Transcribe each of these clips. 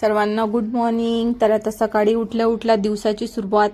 सर्वांना good morning तर आता सकाळी उठल्या उठल्या दिवसाची सुरुवात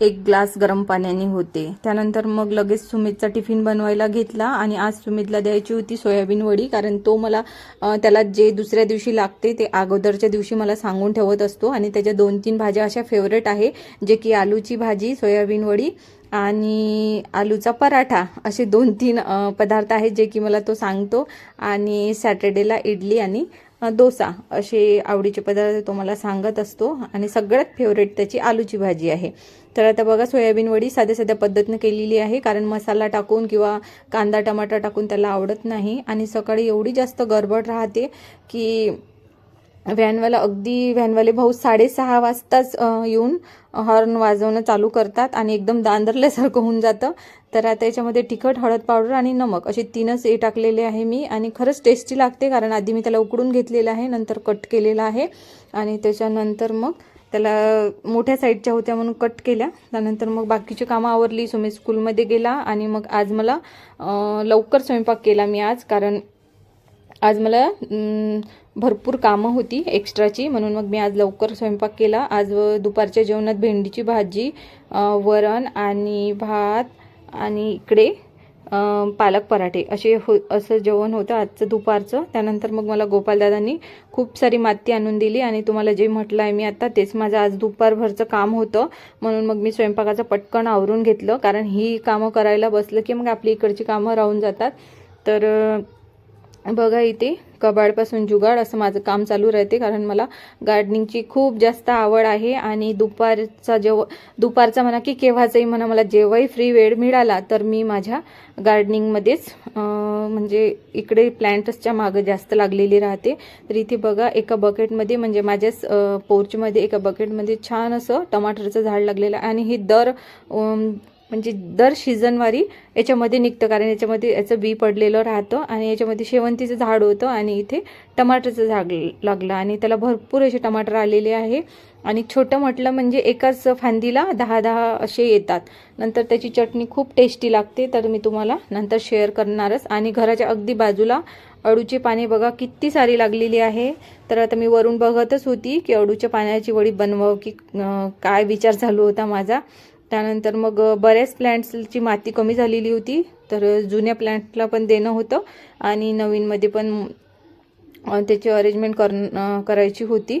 एक ग्लास गरम पाण्याने होते. त्यानंतर मग लगेच सुमितचा टिफिन बनवायला घेतला आणि आज सुमितला द्यायची होती सोयाबीन वडी कारण तो मला त्याला जे दुसऱ्या दिवशी लागते ते अगोदरच्या दिवशी मला सांगून ठेवत असतो. आणि त्याच्या दोन तीन भाज्या अशा फेवरेट आहे जे की आलूची भाजी सोयाबीन वडी आणि आलूचा पराठा असे दोन तीन पदार्थ आहेत जे की मला तो सांगतो. आणि सॅटर्डेला इडली आणि डोसा असे आवडीचे पदार्थ तो मला सांगत असतो. आणि सगळ्यात फेवरेट त्याची आलूची भाजी आहे. तर आता बघा सोयाबीन वडी साध्या साध्या पद्धतीनं केलेली आहे. कारण मसाला टाकून किंवा कांदा टमाटा टाकून त्याला आवडत नाही. आणि सकाळी एवढी जास्त गडबड राहते की व्हॅनवाला अगदी व्हॅनवाले भाऊ साडेसहा वाजताच येऊन हॉर्न वाजवणं चालू करतात आणि एकदम दांदरल्यासारखं होऊन जातं. तर आता याच्यामध्ये तिखट हळद पावडर आणि नमक असे तीनच हे टाकलेले आहे मी. आणि खरंच टेस्टी लागते कारण आधी मी त्याला उकडून घेतलेलं आहे नंतर कट केलेला आहे. आणि त्याच्यानंतर मग त्याला मोठ्या साईडच्या होत्या म्हणून कट केल्या. त्यानंतर मग बाकीची कामं आवरली. सुमित स्कूलमध्ये गेला आणि मग आज मला लवकर स्वयंपाक केला मी आज. कारण आज मला भरपूर कामं होती एक्स्ट्राची म्हणून मग मी आज लवकर स्वयंपाक केला. आज दुपारच्या जेवणात भेंडीची भाजी वरण आणि भात आणि इकडे पालक पराठे. असे हो असं जेवण होतं आजचं दुपारचं. त्यानंतर मग मला गोपालदादांनी खूप सारी माती आणून दिली आणि तुम्हाला जे म्हटलं आहे मी आता तेच माझं आज दुपारभरचं काम होतं. म्हणून मग मी स्वयंपाकाचं पटकन आवरून घेतलं. कारण ही कामं करायला बसलं की मग आपली इकडची कामं राहून जातात. तर बघा इथे कबाडपासून जुगाड असं माझं काम चालू राहते कारण मला गार्डनिंगची खूप जास्त आवड आहे आणि दुपारचा जेव दुपारचा म्हणा की केव्हाचाही म्हणा मला जेव्हाही फ्री वेळ मिळाला तर मी माझ्या गार्डनिंगमध्येच म्हणजे इकडे प्लॅन्ट्सच्या मागं जास्त लागलेली राहते. तर इथे बघा एका बकेटमध्ये म्हणजे माझ्याच पोर्चमध्ये एका बकेटमध्ये छान असं टमाटरचं झाड लागलेलं आहे आणि हे दर म्हणजे दर सीझनवारी याच्यामध्ये निघतं कारण याच्यामध्ये याचं बी पडलेलं राहतं आणि याच्यामध्ये शेवंतीचं झाड होतं आणि इथे टमाटरचं झाड लागलं आणि त्याला भरपूर असे टमाटर आलेले आहे. आणि छोटं म्हटलं म्हणजे एकाच फांदीला दहा दहा असे येतात. नंतर त्याची चटणी खूप टेस्टी लागते तर मी तुम्हाला नंतर शेअर करणारच. आणि घराच्या अगदी बाजूला अडूची पाने बघा किती सारी लागलेली आहे. तर आता मी वरून बघतच होती की अडूच्या पाण्याची वडी बनवावं की काय विचार चालू होता माझा. त्यानंतर मग बऱ्याच प्लॅन्ट्सची माती कमी झालेली होती तर जुन्या प्लॅन्टला पण देणं होतं आणि नवीनमध्ये पण त्याची अरेंजमेंट कर करायची होती.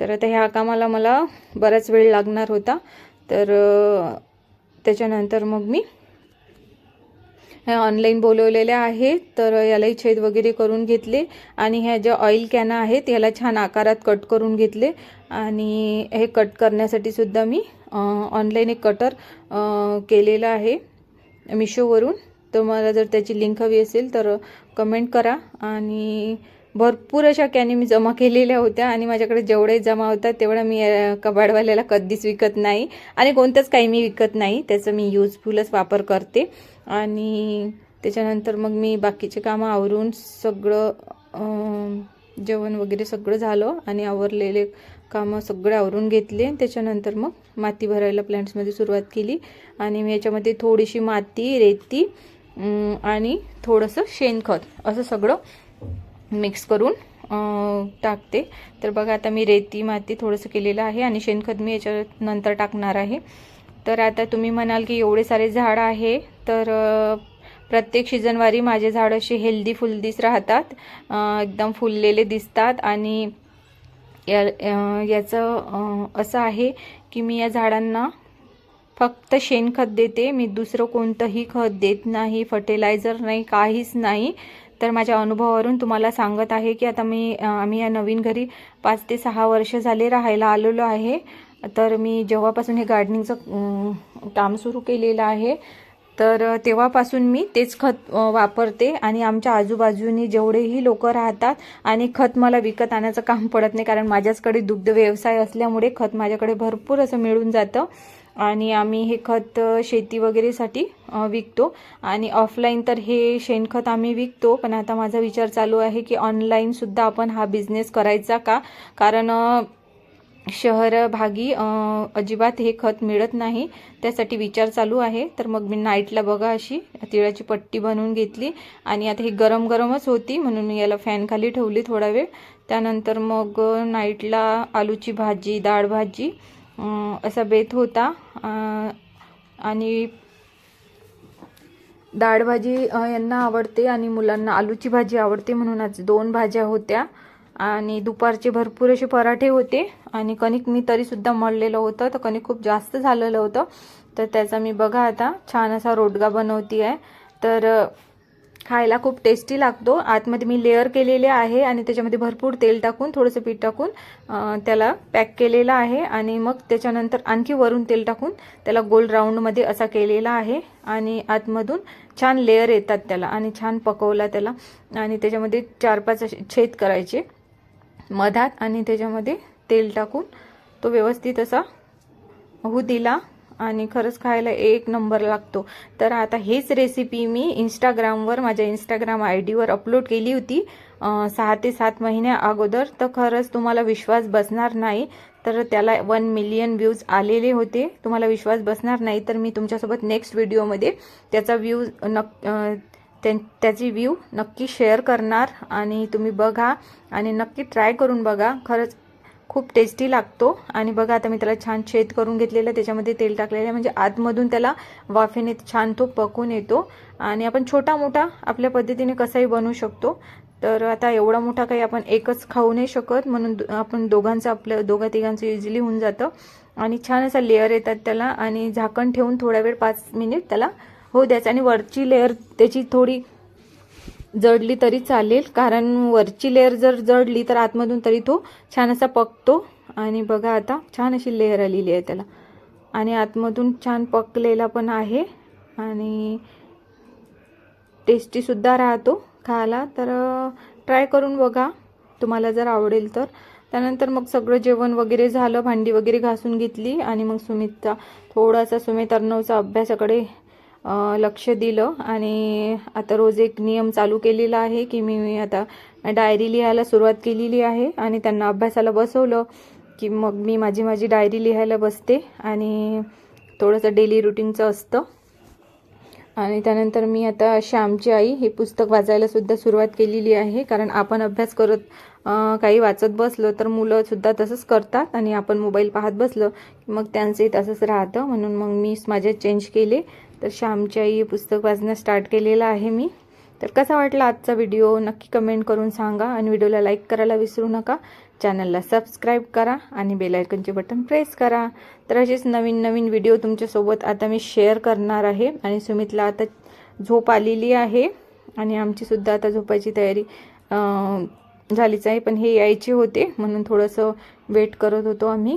तर आता ह्या कामाला मला बराच वेळ लागणार होता. तर त्याच्यानंतर मग मी ह्या ऑनलाईन बोलवलेल्या आहेत तर यालाही छेद वगैरे करून घेतले आणि ह्या ज्या ऑइल कॅना आहेत याला छान आकारात कट करून घेतले आणि हे कट करण्यासाठी सुद्धा मी ऑनलाईन एक कटर केलेलं आहे मिशोवरून तर मला जर त्याची लिंक हवी असेल तर कमेंट करा. आणि भरपूर अशा कॅनी मी जमा केलेल्या होत्या आणि माझ्याकडे जेवढे जमा होतात तेवढा मी कबाडवाल्याला कधीच विकत नाही. आणि कोणत्याच काही मी विकत नाही. त्याचं मी यूजफुलच वापर करते. आणि त्याच्यानंतर मग मी बाकीचे कामं आवरून सगळं जेवण वगैरे सगळं झालं आणि आवरलेले कामं सगळं आवरून घेतले त्याच्यानंतर मग माती भरायला प्लॅन्ट्समध्ये सुरुवात केली. आणि मी याच्यामध्ये थोडीशी माती रेती आणि थोडंसं शेणखत असं सगळं मिक्स करून टाकते. तर बघा आता मी रेती माती थोडंसं केलेलं आहे आणि शेणखत मी याच्या नंतर टाकणार आहे. तर आता तुम्ही म्हणाल की एवढे सारे झाड आहे तर प्रत्येक सीझनवारी माझे झाड असे हेल्दी फुलदीस राहतात. एकदम फुललेले दिसतात आणि या याचं असं आहे की मी या झाडांना फक्त शेणखत देते. मी दुसरं कोणतंही खत देत नाही फर्टिलायझर नाही काहीच नाही. तर माझ्या अनुभवावरून तुम्हाला सांगत आहे की आता मी आम्ही या नवीन घरी पाच ते सहा वर्ष झाले राहायला आलेलो आहे. तर मी जेव्हापासून हे गार्डनिंगचं काम सुरू केलेलं आहे तर तेव्हापासून मी तेच खत वापरते आणि आमच्या आजूबाजूनी जेवढेही लोक राहतात आणि खत मला विकत आणायचं काम पडत नाही कारण माझ्याचकडे दुग्ध व्यवसाय असल्यामुळे खत माझ्याकडे भरपूर असं मिळून जातं. आणि आम्ही हे खत शेती वगैरेसाठी विकतो. आणि ऑफलाईन तर हे शेणखत आम्ही विकतो पण आता माझा विचार चालू आहे की ऑनलाईनसुद्धा आपण हा बिझनेस करायचा का? कारण शहर भागी अजिबात हे खत मिळत नाही. त्यासाठी विचार चालू आहे. तर मग मी नाईटला बघा अशी तिळाची पट्टी बनवून घेतली. आणि आता ही गरम गरमच होती म्हणून मी याला फॅनखाली ठेवली थोडा वेळ. त्यानंतर मग नाईटला आलूची भाजी डाळ भाजी असा बेत होता. आणि डाळ भाजी यांना आवडते आणि मुलांना आलूची भाजी आवडते म्हणून आज दोन भाज्या होत्या. आणि दुपारचे भरपूर असे पराठे होते. आणि कणिक मी तरीसुद्धा मळलेलं होतं. तर कणिक खूप जास्त झालेलं होतं. तर त्याचा मी बघा आता छान असा रोडगा बनवती आहे तर खायला खूप टेस्टी लागतो. आतमध्ये मी लेअर केलेले आहे आणि त्याच्यामध्ये भरपूर तेल टाकून थोडंसं पीठ टाकून त्याला पॅक केलेलं आहे. आणि मग त्याच्यानंतर आणखी वरून तेल टाकून त्याला गोल राऊंडमध्ये असा केलेला आहे. आणि आतमधून छान लेअर येतात त्याला आणि छान पकवला त्याला. आणि त्याच्यामध्ये चार पाच असे छेद करायचे. मधात आणि त्याच्यामध्ये तेल टाकून तो व्यवस्थित असा होऊ दिला आणि खरंच खायला एक नंबर लागतो. तर आता हेच रेसिपी मी इंस्टाग्रामवर माझ्या इंस्टाग्राम आय डीवर अपलोड केली होती सहा ते सात महिन्या अगोदर. तर खरंच तुम्हाला विश्वास बसणार नाही. तर त्याला वन मिलियन व्ह्यूज आलेले होते. तुम्हाला विश्वास बसणार नाही. तर मी तुमच्यासोबत नेक्स्ट व्हिडिओमध्ये त्याचा व्ह्यूज नक त्यां- त्याची व्ह्यू नक्की शेअर करणार आणि तुम्ही बघा आणि नक्की ट्राय करून बघा. खरंच खूप टेस्टी लागतो आणि बघा आता मी त्याला छान छेद करून घेतलेलं त्याच्यामध्ये तेल टाकलेलं आहे. म्हणजे आतमधून त्याला वाफेने छान तो पकून येतो आणि आपण छोटा मोठा आपल्या पद्धतीने कसाही बनवू शकतो. तर आता एवढा मोठा काही आपण एकच खाऊ नाही शकत. म्हणून आपण दोघांचं आपलं दोघा तिघांचं इझिली होऊन जातं. आणि छान असा लेअर येतात त्याला आणि झाकण ठेवून थोडा वेळ पाच मिनिट त्याला होऊ द्यायचं आणि वरची लेअर त्याची थोडी जडली तरी चालेल. कारण वरची लेअर जर जडली तर आतमधून तरी तो छान असा पकतो. आणि बघा आता छान अशी लेअर आलेली आहे त्याला. आणि आतमधून छान पकलेला पण आहे. आणि टेस्टीसुद्धा राहतो खायला. तर ट्राय करून बघा. तुम्हाला जर आवडेल तर. त्यानंतर मग सगळं जेवण वगैरे झालं भांडी वगैरे घासून घेतली. आणि मग सुमितचा थोडासा सुमित अर्णवचा अभ्यासाकडे लक्ष दिलं आणि आता रोज एक नियम चालू केलेला आहे की मी आता डायरी लिहायला सुरुवात केलेली आहे आणि त्यांना अभ्यासाला बसवलं की मग मी माझी माझी डायरी लिहायला बसते आणि थोडंसं डेली रुटीनचं असतं. आणि त्यानंतर मी आता श्यामची आई हे पुस्तक वाचायलासुद्धा सुरुवात केलेली आहे. कारण आपण अभ्यास करत काही वाचत बसलं तर मुलंसुद्धा तसंच करतात आणि आपण मोबाईल पाहत बसलो की मग त्यांचंही तसंच राहतं. म्हणून मग मी माझे चेंज केले. तर श्यामची आई पुस्तक वाचणं स्टार्ट केलेलं आहे मी. तर कसा वाटला आजचा व्हिडिओ नक्की कमेंट करून सांगा आणि व्हिडिओला लाईक करायला विसरू नका. चॅनलला सबस्क्राईब करा आणि बेलायकनचे बटन प्रेस करा. तर असेच नवीन नवीन व्हिडिओ तुमच्यासोबत आता मी शेअर करणार आहे. आणि सुमितला आता झोप आलेली आहे. आणि आमचीसुद्धा आता झोपायची तयारी झालीच आहे. पण हे यायचे होते. म्हणून थोडंसं वेट करत होतो आम्ही.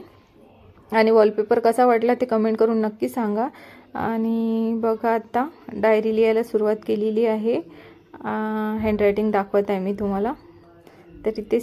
आणि वॉलपेपर कसा वाटला ते कमेंट करून नक्की सांगा. आणि बघा आता डायरी लिहायला सुरुवात केलेली आहे. हँडरायटिंग दाखवत आहे मी तुम्हाला. तर इथे